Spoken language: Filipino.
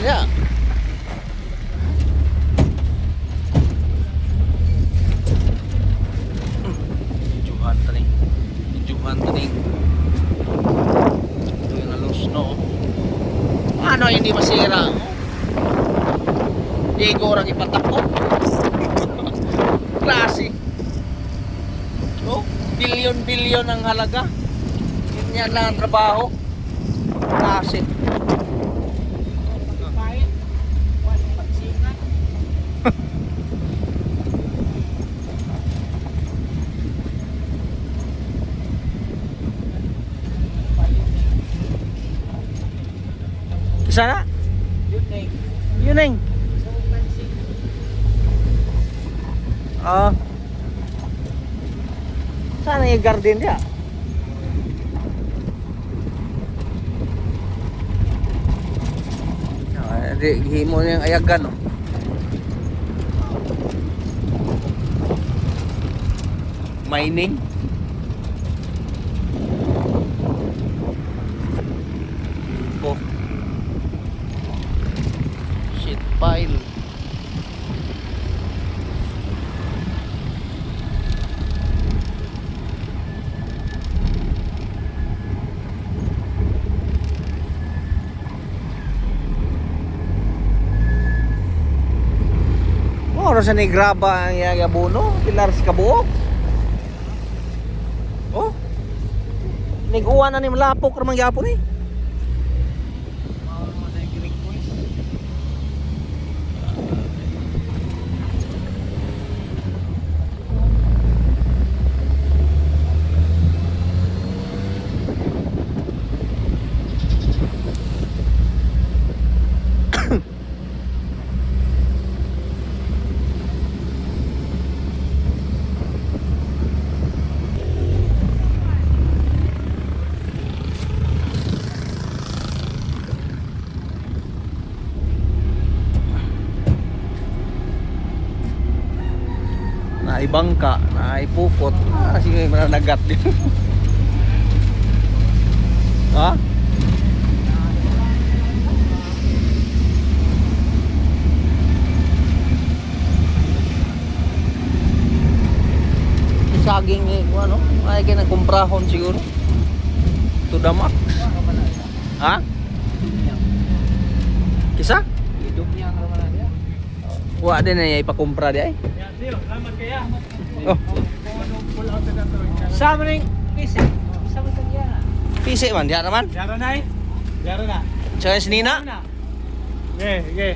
niya. Juhan tani. Juhan tani. Ito yung alos no. Ano hindi masira? Di ko orang ipatakbo. Klase. Oh, bilyon-bilyon ang halaga. Yan lang ang trabaho. Klase. Sana? Yun. Yun. So, pansin. Ah. Sana yung garden niya. Ah, di himo niya yung ayagan no. Mining. Oh. Shit pile. Oh, oras na ni graba ang yagabuno, pilar sa kabuok. Oh. Niguan na ni malapok ramang gyapon eh. ay bangka naay pukot. Ah, sige nagat din ha saging eh, ano ay kinakumprahon siguro. To the max ha? Kisa? Hidup ada. wala din na ipakumpra di ay. Oh. Sama na yung pisa. Sama sa diyan. Pisi man, diya naman. Yara na eh. Yara na. Si Nina. Ge, ge.